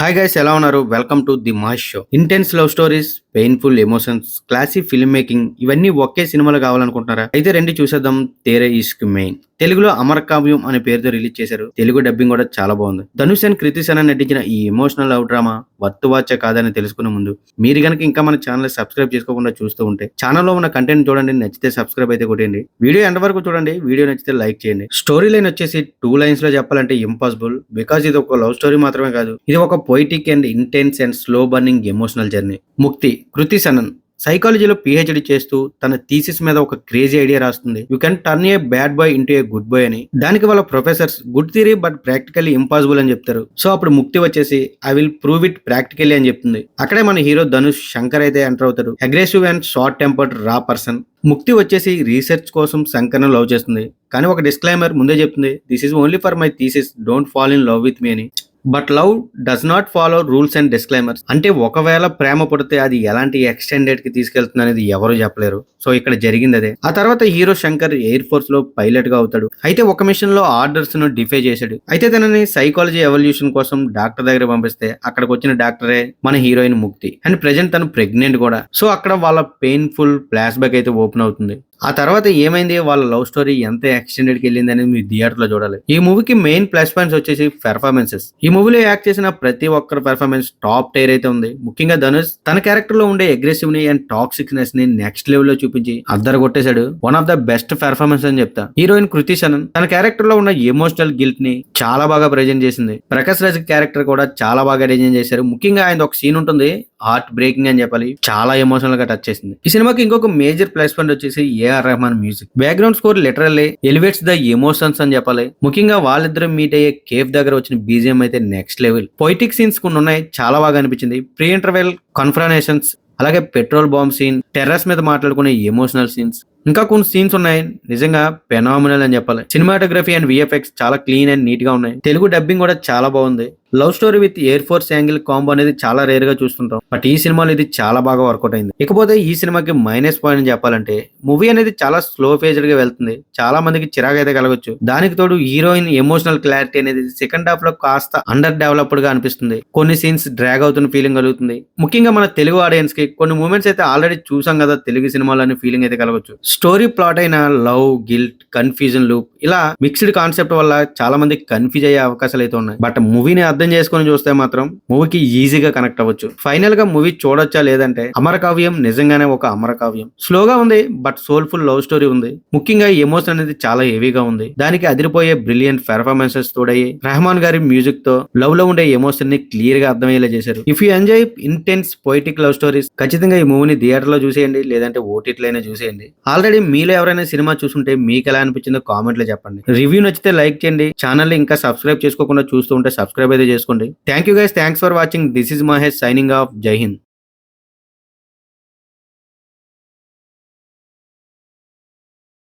Hi guys ఎలా ఉన్నారు? Welcome to the mass show intense love stories painful emotions classic film making ఇవన్నీ ఒకే సినిమాలో కావాలనుకుంటున్నారా? అయితే రెండు చూసేద్దాం. తేరే ఇస్క్ మెయిన్. తెలుగులో అమర కావ్యం అనే పేరుతో రిలీజ్ చేశారు. తెలుగు డబ్బింగ్ కూడా చాలా బాగుంది. ధనుష్ అండ్ కృతి సేన నటించిన ఈ ఎమోషనల్ లవ్ డ్రామా వర్త్ కాదని తెలుసుకునే ముందు మీరు కనుక ఇంకా మన ఛానల్ సబ్స్క్రైబ్ చేసుకోకుండా చూస్తూ ఉంటే ఛానల్లో ఉన్న కంటెంట్ చూడండి నచ్చితే సబ్స్క్రైబ్ అయితే కొట్టండి వీడియో ఎంత వరకు చూడండి. వీడియో నచ్చితే లైక్ చేయండి. స్టోరీ లైన్ వచ్చేసి టూ లైన్స్లో చెప్పాలంటే ఇంపాసిబుల్ బికాస్ ఇది ఒక లవ్ స్టోరీ మాత్రమే కాదు. ఇది ఒక poetic and intense and slow burning emotional journey. Mukti. Kriti Sanon సైకాలజీలో పిహెచ్డి చేస్తూ తన థీసిస్ మీద ఒక క్రేజీ ఐడియా రాస్తుంది. You can turn a bad boy into a good boy అని. దానికి వాళ్ళ professors good theory but practically impossible అని చెప్తారు. సో అప్పుడు ముక్తి వచ్చేసి I will prove it practically అని చెప్తుంది. అక్కడే మన హీరో ధనుష్ శంకర్ అయితే ఎంటర్ అవుతాడు. Aggressive and short tempered raw person Mukti వచ్చేసి రీసెర్చ్ కోసం శంకర్ను లవ్ చేస్తుంది. కానీ ఒక డిస్క్లైమర్ ముందే చెప్తుంది. This is only for my thesis don't fall in love with me అని. But love does not follow rules and disclaimers అంటే ఒకవేళ ప్రేమ పుడితే అది ఎలాంటి ఎక్స్టెండెడ్కి తీసుకెళ్తుంది అనేది ఎవరు చెప్పలేరు. సో ఇక్కడ జరిగింది అదే. ఆ తర్వాత హీరో శంకర్ ఎయిర్ ఫోర్స్లో పైలట్గా అవుతాడు. అయితే ఒక మిషన్లో ఆర్డర్స్ను డిఫై చేశాడు. అయితే తనని సైకాలజీ ఎవల్యూషన్ కోసం డాక్టర్ దగ్గర పంపిస్తే అక్కడికి వచ్చిన డాక్టరే మన హీరోయిన్ ముక్తి. అండ్ ప్రెజెంట్ తను ప్రెగ్నెంట్ కూడా. సో అక్కడ వాళ్ళ పెయిన్ఫుల్ ఫ్లాష్ బ్యాక్ అయితే ఓపెన్ అవుతుంది. ఆ తర్వాత ఏమైంది? వాళ్ళ లవ్ స్టోరీ ఎంత ఎక్స్టెండెడ్కి వెళ్ళింది అనేది మీ థియేటర్లో చూడాలి. ఈ మూవీకి మెయిన్ ప్లస్ పాయింట్స్ వచ్చేసి పెర్ఫార్మెన్సెస్ ఈ మూవీలో యాక్ట్ చేసిన ప్రతి ఒక్కరి పెర్ఫార్మెన్స్ టాప్ టైర్ అయితే ఉంది. ముఖ్యంగా ధనుష్ తన క్యారెక్టర్లో ఉండే అగ్రెసివ్ని అండ్ టాక్సిక్నెస్ని నెక్స్ట్ లెవెల్లో చూపించి అద్దరు కొట్టేశాడు one of the best performance అని చెప్తా. హీరోయిన్ కృతి సనన్ తన క్యారెక్టర్లో ఉన్న ఎమోషనల్ గిల్ట్ని చాలా బాగా ప్రజెంట్ చేసింది. ప్రకాష్ రాజ్ క్యారెక్టర్ కూడా చాలా బాగా డిజైన్ చేశారు. ముఖ్యంగా ఆయన ఒక సీన్ ఉంటుంది. హార్ట్ బ్రేకింగ్ అని చెప్పాలి. చాలా ఎమోషనల్గా టచ్ చేసింది. ఈ సినిమాకి ఇంకొక మేజర్ ప్లస్ పాయింట్ వచ్చేసి A R Rahman music background score literally elevates the emotions అని చెప్పాలి. ముఖ్యంగా వాళ్ళిద్దరు మీట్ అయ్యే కేఫ్ దగ్గర వచ్చిన బీజిఎం అయితే నెక్స్ట్ లెవెల్ పొయిటిక్ సీన్స్ కొన్ని ఉన్నాయి చాలా బాగా అనిపించింది. ప్రీ ఇంటర్వెల్ కన్ఫర్నేషన్స్ అలాగే పెట్రోల్ బాంబ్ సీన్ టెర్రస్ మీద మాట్లాడుకునే ఎమోషనల్ సీన్స్ ఇంకా కొన్ని సీన్స్ ఉన్నాయి నిజంగా పెనామినల్ అని చెప్పాలి. సినిమాటోగ్రఫీ అండ్ విఎఫ్ఎక్స్ చాలా క్లీన్ అండ్ నీట్గా ఉన్నాయి. తెలుగు డబ్బింగ్ కూడా చాలా బాగుంది. Love story with air force angle combo అనేది చాలా రేర్గా చూస్తుంటాం. బట్ ఈ సినిమాలో ఇది చాలా బాగా వర్కౌట్ అయింది. ఇకపోతే ఈ సినిమాకి మైనస్ పాయింట్ అని చెప్పాలంటే మూవీ అనేది చాలా స్లో ఫేజ్డ్గా వెళ్తుంది. చాలా మందికి చిరాకు అయితే కలగొచ్చు. దానికి తోడు హీరోయిన్ ఎమోషనల్ క్లారిటీ అనేది సెకండ్ హాఫ్లో కాస్త అండర్ డెవలప్డ్గా అనిపిస్తుంది. కొన్ని సీన్స్ డ్రాగ్ అవుతున్న ఫీలింగ్ కలుగుతుంది. ముఖ్యంగా మన తెలుగు ఆడియన్స్కి కొన్ని మూమెంట్స్ అయితే ఆల్రెడీ చూసాం కదా తెలుగు సినిమాలు అనే ఫీలింగ్ అయితే కలగొచ్చు. స్టోరీ ప్లాట్ అయిన లవ్ గిల్ట్ కన్ఫ్యూజన్ లూప్ ఇలా మిక్స్డ్ కాన్సెప్ట్ వల్ల చాలా మంది కన్ఫ్యూజ్ అయ్యే అవకాశాలు అయితే ఉన్నాయి. బట్ మూవీని అర్థం చేసుకొని చూస్తే మాత్రం మూవీకి ఈజీగా కనెక్ట్ అవ్వచ్చు. ఫైనల్గా మూవీ చూడొచ్చా లేదంటే అమరకావ్యం నిజంగానే ఒక అమరకావ్యం స్లోగా ఉంది బట్ సోల్ఫుల్ లవ్ స్టోరీ ఉంది. ముఖ్యంగా ఎమోషన్ అనేది చాలా హెవీగా ఉంది. దానికి అదిరిపోయే బ్రిలియంట్ పెర్ఫార్మెన్సెస్ తోడయ్యి రెహమాన్ గారి మ్యూజిక్తో లవ్లో ఉండే ఎమోషన్ని క్లియర్గా అర్థమయ్యేలా చేశారు. If you enjoy intense poetic love stories ఖచ్చితంగా ఈ మూవీని థియేటర్లో చూసేయండి లేదంటే ఓటీటీలైనా చూసేయండి. ఆల్రెడీ మీలో ఎవరైనా సినిమా చూసుంటే మీకు ఎలా అనిపించిందో కామెంట్లో చెప్పండి. రివ్యూ నచ్చితే లైక్ చేయండి. ఛానల్ ఇంకా సబ్స్క్రైబ్ చేసుకోకుండా చూస్తూ ఉంటే సబ్స్క్రైబ్ అయితే చేసుకోండి. Thank you guys thanks for watching this is Mahesh signing off జై హింద్